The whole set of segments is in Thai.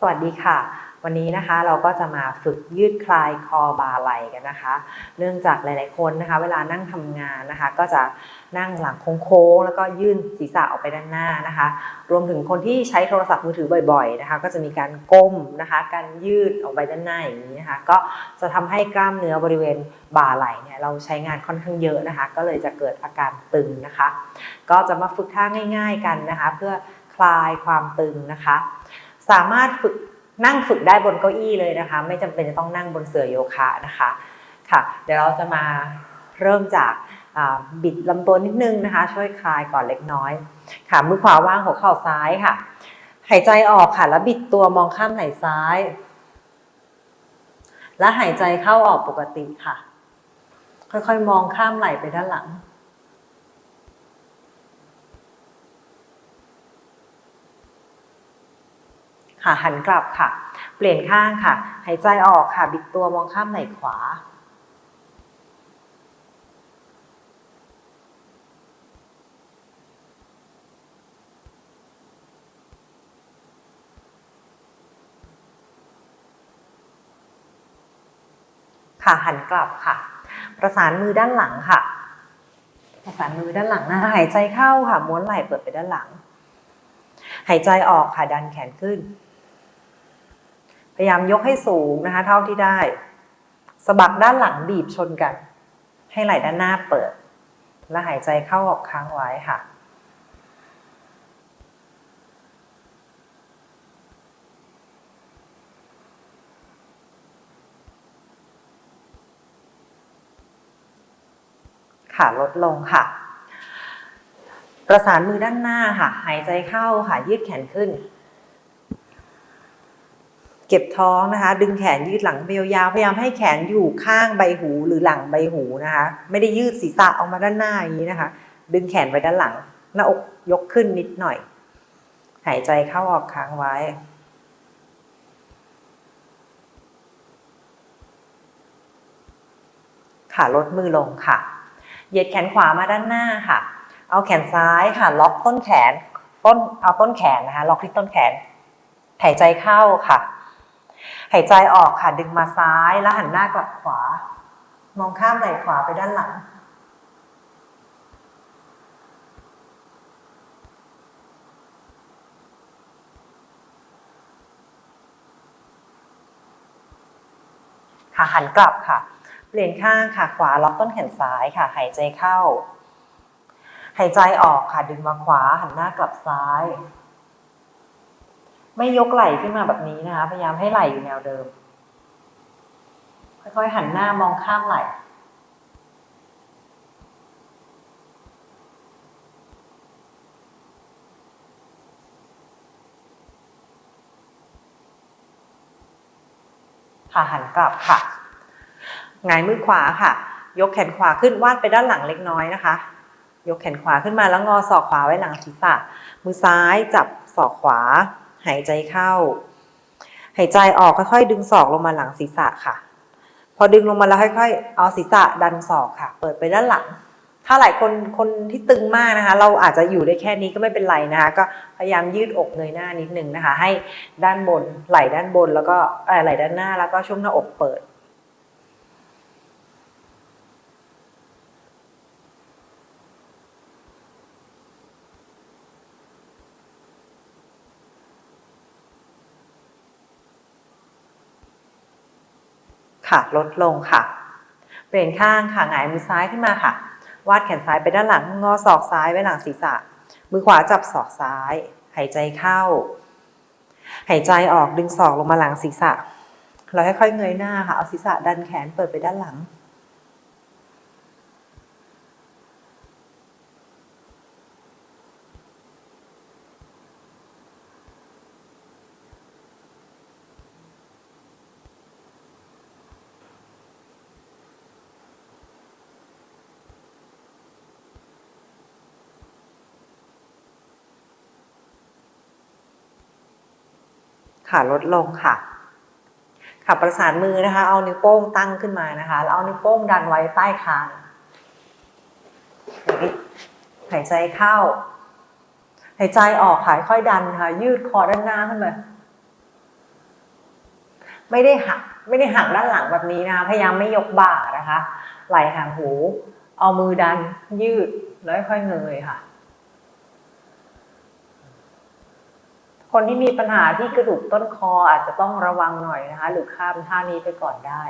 สวัสดีค่ะ วันนี้นะคะเราก็จะมาฝึกยืดคลายคอบ่าไหล่กันนะคะ เนื่องจากหลาย ๆ คนนะคะ เวลานั่งทำงานนะคะ ก็จะนั่งหลังโค้งๆแล้วก็ยื่นศีรษะออกไปด้านหน้านะคะ รวมถึงคนที่ใช้โทรศัพท์มือถือบ่อย ๆ นะคะ ก็จะมีการก้มนะคะ การยืดออกไปด้านหน้าอย่างนี้นะคะ ก็จะทำให้กล้ามเนื้อบริเวณบ่าไหล่เนี่ยเราใช้งานค่อนข้างเยอะนะคะ ก็เลยจะเกิดอาการตึงนะคะ ก็จะมาฝึกท่าง่าย ๆ กันนะคะ เพื่อคลายความตึงนะคะ สามารถฝึกนั่งฝึกได้บนเก้าอี้เลยนะคะ ไม่จำเป็นจะต้องนั่งบนเสื่อโยคะนะคะค่ะ เดี๋ยวเราจะมาเริ่มจากบิดลำตัวนิดนึงนะคะ ช่วยคลายก่อนเล็กน้อยค่ะมือขวาวางหัวเข่าซ้ายค่ะ หายใจออกค่ะ แล้วบิดตัวมองข้ามไหล่ซ้าย และหายใจเข้าออกปกติค่ะ ค่อยๆ มองข้ามไหล่ไปด้านหลัง ค่ะหันกลับค่ะ เปลี่ยนข้างค่ะ หายใจออกค่ะ บิดตัวมองข้ามไหล่ขวา ค่ะหันกลับค่ะ ประสานมือด้านหลังค่ะ ประสานมือด้านหลังนะหายใจเข้าค่ะ ม้วนไหล่เปิดไปด้านหลัง หายใจออกค่ะดันแขนขึ้น พยายามยกให้สูงนะคะ เท่าที่ได้สะบักด้านหลังบีบชนกัน ให้ไหล่ด้านหน้าเปิด และหายใจเข้าออกค้างไว้ค่ะค่ะลดลงค่ะ ประสานมือด้านหน้าค่ะ หายใจเข้าค่ะยืดแขนขึ้น เก็บท้องนะคะ ดึงแขนยืดหลังไปยาวๆพยายามให้แขนอยู่ข้างใบหูหรือหลังใบหูนะคะ ไม่ได้ยืดศีรษะออกมาด้านหน้าอย่างนี้นะคะ ดึงแขนไปด้านหลัง หน้าอกยกขึ้นนิดหน่อย หายใจเข้าออกค้างไว้ค่ะลดมือลงค่ะ เหยียดแขนขวามาด้านหน้าค่ะ เอาแขนซ้ายค่ะ ล็อกต้นแขนต้นเอาต้นแขนนะคะ ล็อกที่ต้นแขนหายใจเข้าค่ะ หายใจออกค่ะดึงมาซ้ายแล้วหันหน้ากลับขวา มองข้ามไหล่ขวาไปด้านหลัง ค่ะหันกลับค่ะ เปลี่ยนข้างค่ะขวาล็อกต้นแขนซ้ายค่ะ หายใจเข้า หายใจออกค่ะดึงมาขวาหันหน้ากลับซ้าย ไม่ยกไหล่ขึ้นมาแบบนี้นะคะ พยายามให้ไหล่อยู่แนวเดิม ค่อยๆหันหน้ามองข้ามไหล่ค่ะหันกลับค่ะหงายมือขวาค่ะ ยกแขนขวาขึ้นวาดไปด้านหลังเล็กน้อยนะคะ ยกแขนขวาขึ้นมาแล้วงอศอกขวาไว้หลังศีรษะ มือซ้ายจับศอกขวา หายใจเข้า หายใจออกค่อยๆ ดึงศอกลงมาหลังศีรษะค่ะ พอดึงลงมาแล้วค่อย ๆ เอาศีรษะดันศอกค่ะ เปิดไปด้านหลัง ถ้าหลายคนคนที่ตึงมากนะคะ เราอาจจะอยู่ได้แค่นี้ก็ไม่เป็นไรนะคะ ก็พยายามยืดอกเงยหน้านิดนึงนะคะ ให้ด้านบนไหล่ด้านบนแล้วก็ไหล่ด้านหน้าแล้วก็ช่วงหน้าอกเปิด ค่ะ ลดลงค่ะ เปลี่ยนข้างค่ะหงายมือซ้ายขึ้นมาค่ะ วาดแขนซ้ายไปด้านหลัง งอศอกซ้ายไว้หลังศีรษะ มือขวาจับศอกซ้าย หายใจเข้า หายใจออกดึงศอกลงมาหลังศีรษะ เราค่อยๆเงยหน้าค่ะ เอาศีรษะดันแขนเปิดไปด้านหลัง ค่ะลดลงค่ะค่ะประสานมือนะคะ เอานิ้วโป้งตั้งขึ้นมานะคะ แล้วเอานิ้วโป้งดันไว้ใต้คางหายใจเข้า หายใจออกค่ะค่อยดันค่ะ ยืดคอด้านหน้าขึ้นมา ไม่ได้หัก ไม่ได้หักด้านหลังแบบนี้นะคะพยายามไม่ยกบ่านะคะ ไหล่ห่างหู เอามือดันยืดแล้วค่อยเงยค่ะ คนที่มีปัญหาที่กระดูกต้นคออาจจะต้องระวังหน่อยนะคะ หรือข้ามท่านี้ไปก่อนได้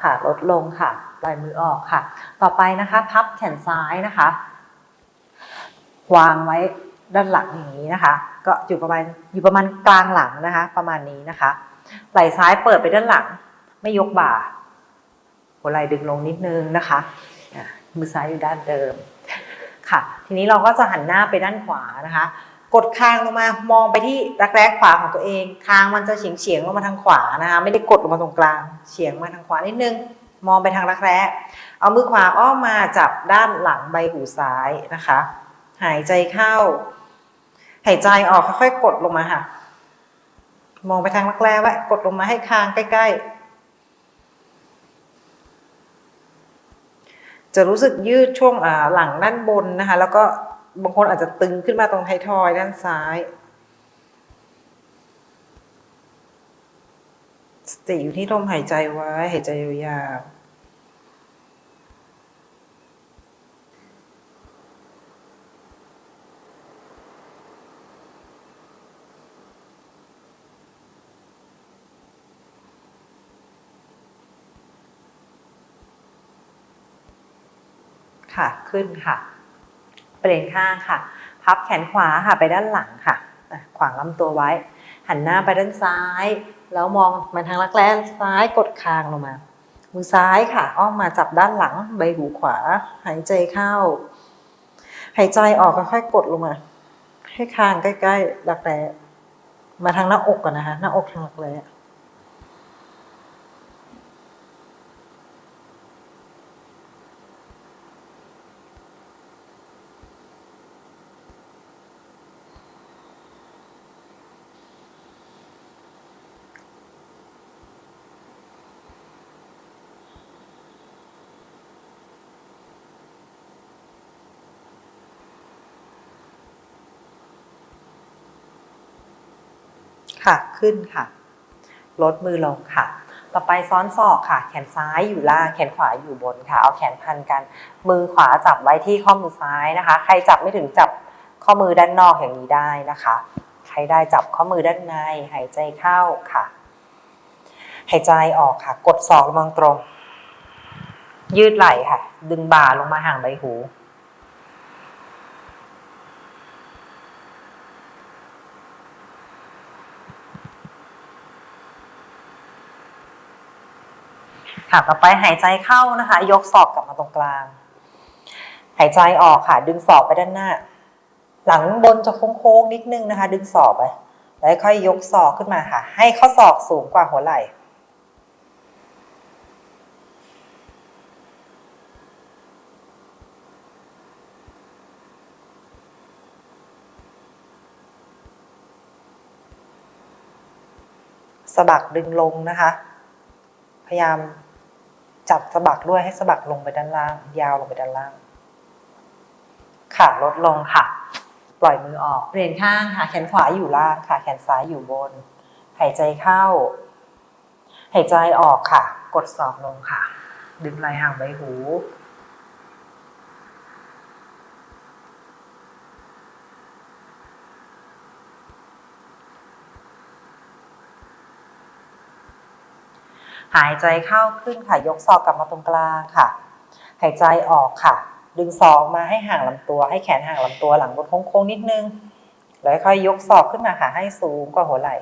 ค่ะลดลงค่ะ ปล่อยมือออกค่ะ ต่อไปนะคะ พับแขนซ้ายนะคะ วางไว้ ด้านหลังอย่างนี้นะคะ ก็อยู่ประมาณอยู่ประมาณกลางหลังนะคะ ประมาณนี้นะคะ ไหล่ซ้ายเปิดไปด้านหลัง ไม่ยกบ่าหัวไหล่ดึงลงนิดนึงนะคะมือซ้ายอยู่ด้านเดิมค่ะ ทีนี้เราก็จะหันหน้าไปด้านขวานะคะ กดคางลงมามองไปที่รักแร้ขวาของตัวเองคางมันจะเฉียงเฉียงลงมาทางขวานะคะ ไม่ได้กดลงมาตรงกลางเฉียงมาทางขวานิดนึงมองไปทางรักแร้เอามือขวาอ้อมมาจับด้านหลังใบหูซ้ายนะคะ หายใจเข้า หายใจออกค่อยๆกดลงมาค่ะ มองไปทางรักแร้ไว้กดลงมาให้คางใกล้ ๆ จะรู้สึกยืดช่วงหลังด้านบนนะคะ แล้วก็บางคนอาจจะตึงขึ้นมาตรงไททอยด้านซ้าย สติอยู่ที่ลมหายใจไว้ หายใจยาวๆ ค่ะ ขึ้นค่ะ เปลี่ยนข้างค่ะ พับแขนขวาค่ะไปด้านหลังค่ะ ขวางลำตัวไว้ หันหน้าไปด้านซ้าย แล้วมองมาทางรักแร้ซ้ายกดคางลงมา มือซ้ายค่ะ อ้อมมาจับด้านหลังใบหูขวา หายใจเข้า หายใจออกค่อยๆกดลงมา ให้คางใกล้ๆรักแร้มาทางหน้าอกก่อนนะคะ หน้าอกทางรักแร้ ค่ะ ขึ้นค่ะ ลดมือลงค่ะ ต่อไปซ้อนศอกค่ะ แขนซ้ายอยู่ล่าง แขนขวาอยู่บนค่ะ เอาแขนพันกัน มือขวาจับไว้ที่ข้อมือซ้ายนะคะ ใครจับไม่ถึงจับข้อมือด้านนอกอย่างนี้ได้นะคะ ใครได้จับข้อมือด้านใน หายใจเข้าค่ะ หายใจออกค่ะ กดศอกลงตรง ยืดไหล่ค่ะ ดึงบ่าลงมาห่างใบหู ค่ะต่อไปหายใจเข้านะคะ ยกศอกกลับมาตรงกลาง หายใจออกค่ะ ดึงศอกไปด้านหน้า หลังบนจะโค้งๆนิดนึงนะคะ ดึงศอกไป แล้วค่อยยกศอกขึ้นมาค่ะ ให้ข้อศอกสูงกว่าหัวไหล่สะบักดึงลงนะคะ พยายาม จับสะบักด้วยให้สะบักลงไปด้านล่าง ยาวลงไปด้านล่าง ขาลดลงค่ะ ปล่อยมือออกเปลี่ยนข้างค่ะ แขนขวาอยู่ล่างค่ะ แขนซ้ายอยู่บน หายใจเข้า หายใจออกค่ะ กดศอกลงค่ะ ดึงไหล่ห่างใบหู หายใจเข้าขึ้นค่ะ ยกศอกกลับมาตรงกลางค่ะ หายใจออกค่ะ ดึงศอกมาให้ห่างลำตัว ให้แขนห่างลำตัวหลังบนโค้งๆนิดนึง แล้วค่อยยกศอกขึ้นมาค่ะให้สูงกว่าหัวไหล่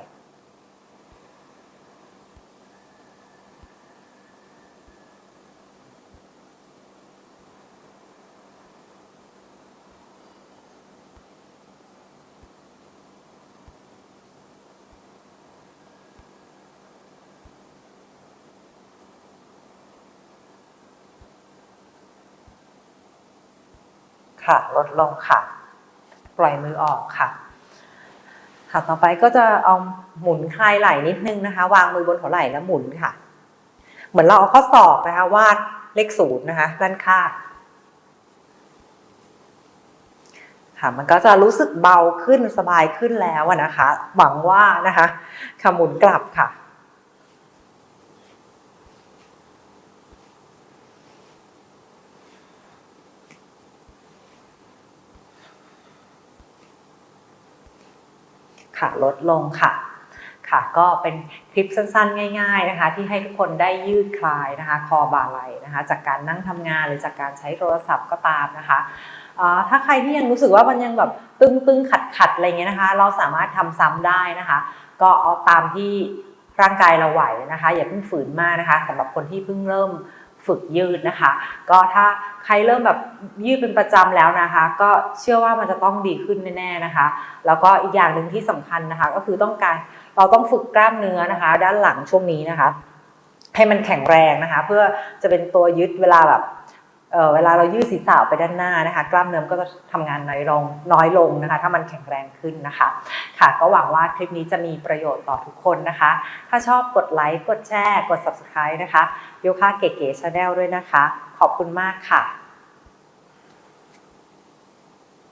ค่ะ ลดลงค่ะ ปล่อยมือออกค่ะค่ะต่อไปก็จะเอาหมุนคลายไหล่นิดนึงนะคะ วางมือบนหัวไหล่แล้วหมุนค่ะ เหมือนเราเอาข้อศอกนะคะวาดเลขศูนย์นะคะด้านข้างค่ะมันก็จะรู้สึกเบาขึ้นสบายขึ้นแล้วนะคะ หวังว่านะคะค่ะหมุนกลับค่ะ ค่ะลดลงค่ะค่ะก็เป็นคลิปสั้นๆ ง่าย ๆนะคะ ที่ให้ทุกคนได้ยืดคลายนะคะ คอบ่าไหล่นะคะ จากการนั่งทำงานหรือจากการใช้โทรศัพท์ก็ตามนะคะถ้าใครที่ยังรู้สึกว่ามันยังแบบตึงๆขัดๆอะไรเงี้ยนะคะ เราสามารถทำซ้ำได้นะคะ ก็เอาตามที่ร่างกายเราไหวนะคะ อย่าเพิ่งฝืนมากนะคะสำหรับคนที่เพิ่งเริ่ม ฝึกยืดนะคะ ก็ถ้าใครเริ่มแบบยืดเป็นประจำแล้วนะคะ ก็เชื่อว่ามันจะต้องดีขึ้นแน่ๆนะคะ แล้วก็อีกอย่างหนึ่งที่สำคัญนะคะ ก็คือต้องการเราต้องฝึกกล้ามเนื้อนะคะ ด้านหลังช่วงนี้นะคะ ให้มันแข็งแรงนะคะ เพื่อจะเป็นตัวยึดเวลาแบบ เเวลาเรายืดศีรษะไปด้านหน้านะคะ กล้ามเนื้อก็จะทำงานน้อยลงน้อยลงนะคะ ถ้ามันแข็งแรงขึ้นนะคะ ค่ะก็หวังว่าคลิปนี้จะมีประโยชน์ต่อทุกคนนะคะ ถ้าชอบกดไลค์กดแชร์ กด subscribe นะคะโยคะเก๋ๆชาแนลด้วยนะคะ ขอบคุณมากค่ะ